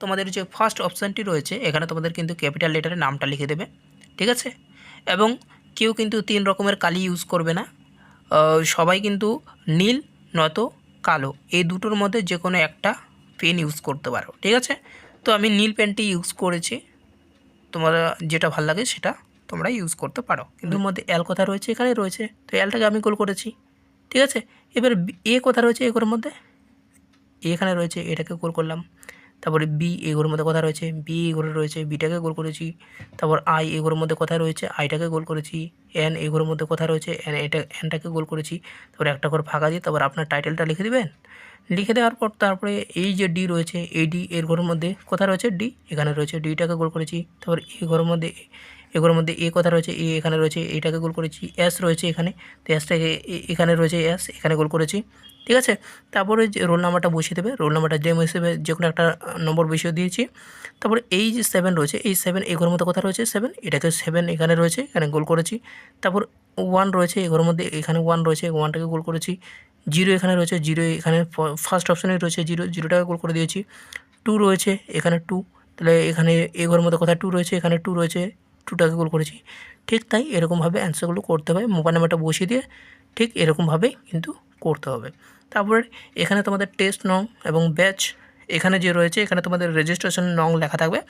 তোমাদের যে ফার্স্ট অপশানটি রয়েছে, এখানে তোমাদের কিন্তু ক্যাপিটাল লেটারে নামটা লিখে দেবে, ঠিক আছে? এবং কেউ কিন্তু তিন রকমের কালি ইউজ করবে না। সবাই কিন্তু নীল নয়তো কালো, এই দুটোর মধ্যে যে কোনো একটা পেন ইউজ করতে পারো, ঠিক আছে? তো আমি নীল পেনটি ইউজ করেছি। তোমরা যেটা ভালো লাগে সেটা তোমরা ইউজ করতে পারো। কিন্তু মধ্যে এল কথা রয়েছে, এখানে রয়েছে। তো এলটাকে আমি গোল করেছি, ঠিক আছে? এবার এ কথা রয়েছে এগুলোর মধ্যে? এখানে রয়েছে, এটাকে গোল করলাম। তারপরে বি এগুলোর মধ্যে কথা রয়েছে বি এ এগুলো রয়েছে বিটাকে গোল করেছি, তারপর আই এ এগুলোর মধ্যে কথা রয়েছে আইটাকে গোল করেছি এন এ এগুলোর মধ্যে কথা রয়েছে এন এটা এনটাকে গোল করেছি, তারপর একটা করে ফাঁকা দিয়ে তারপর আপনার টাইটেলটা লিখে দেবেন। লিখে দেওয়ার পর তারপরে এই যে ডি রয়েছে এই ডি এর ঘরের মধ্যে কথা রয়েছে ডি এখানে রয়েছে ডিটাকে গোল করেছি, তারপর এ ঘরের মধ্যে এগুলোর মধ্যে এ কথা রয়েছে, এ এখানে রয়েছে এটাকে গোল করেছি, এস রয়েছে এখানে, তো এসটাকে এ- এখানে রয়েছে এস, এখানে গোল করেছি, ঠিক আছে? তারপরে যে রোল নাম্বারটা বসিয়ে দেবে, রোল নাম্বারটা জেম হিসেবে যে কোনো একটা নম্বর বসিয়ে দিয়েছি, তারপরে এই যে সেভেন রয়েছে, এই সেভেন এগুলোর মধ্যে কথা রয়েছে? সেভেন এটাকে সেভেন এখানে রয়েছে, এখানে গোল করেছি, তারপর ওয়ান রয়েছে এগুলোর মধ্যে, এখানে ওয়ান রয়েছে ওয়ানটাকে গোল করেছি জিরো এখানে রয়েছে জিরো এখানে ফার্স্ট অপশানে রয়েছে জিরো জিরোটাকে গোল করে দিয়েছি টু রয়েছে এখানে টু তাহলে এখানে এগোর মধ্যে কথা টু রয়েছে? এখানে টু রয়েছে টুটাকে গোল করেছি। ঠিক তাই এরকমভাবে অ্যান্সারগুলো করতে হবে মোবাইল নাম্বারটা বসিয়ে দিয়ে ঠিক এরকমভাবেই কিন্তু করতে হবে। তারপরে এখানে তোমাদের টেস্ট নং এবং ব্যাচ এখানে যে রয়েছে, এখানে তোমাদের রেজিস্ট্রেশন নং লেখা থাকবে।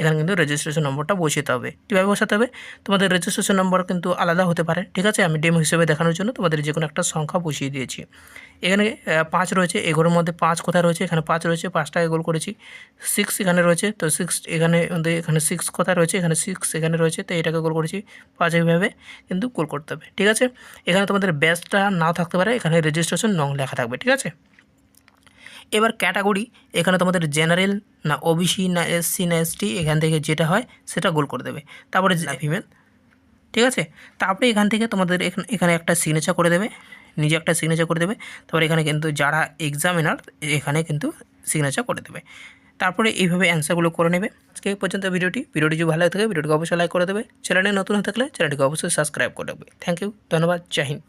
এখানে কিন্তু রেজিস্ট্রেশন নম্বরটা বসাতে হবে। কীভাবে বসাতে হবে? তোমাদের রেজিস্ট্রেশন নম্বর কিন্তু আলাদা হতে পারে, ঠিক আছে? আমি ডেম হিসেবে দেখানোর জন্য তোমাদের যে কোনো একটা সংখ্যা বসিয়ে দিয়েছি। এখানে পাঁচ রয়েছে, এগুলোর মধ্যে পাঁচ কোথায় রয়েছে? এখানে পাঁচ রয়েছে পাঁচটাকে গোল করেছি। সিক্স এখানে রয়েছে, তো সিক্স এখানে এখানে সিক্স কোথায় রয়েছে? এখানে সিক্স এখানে রয়েছে, তো এটাকে গোল করেছি পাঁচ এইভাবে কিন্তু গোল করতে হবে, ঠিক আছে? এখানে তোমাদের ব্যাচটা নাও থাকতে পারে, এখানে রেজিস্ট্রেশন নং লেখা থাকবে, ঠিক আছে? এবার ক্যাটাগরি এখানে তোমাদের জেনারেল না ওবিসি না এসসি না এসটি এখান থেকে যেটা হয় সেটা গোল করে দেবে। তারপরে ফিমেল ঠিক আছে? তারপরে এখান থেকে তোমাদের এখানে একটা সিগনেচার করে দেবে নিজে একটা সিগনেচার করে দেবে। তারপরে এখানে কিন্তু যারা এক্সামিনার এখানে কিন্তু সিগনেচার করে দেবে। তারপরে এইভাবে অ্যান্সারগুলো করে নেবে। আজকে এই পর্যন্ত ভিডিওটি ভিডিওটি যদি ভালো থাকে ভিডিওটিকে অবশ্যই লাইক করে দেবে। চ্যানেলে নতুন হয়ে থাকলে চ্যানেলটিকে অবশ্যই সাবস্ক্রাইব করে দেবে। থ্যাংক ইউ ধন্যবাদ জয় হিন্দ।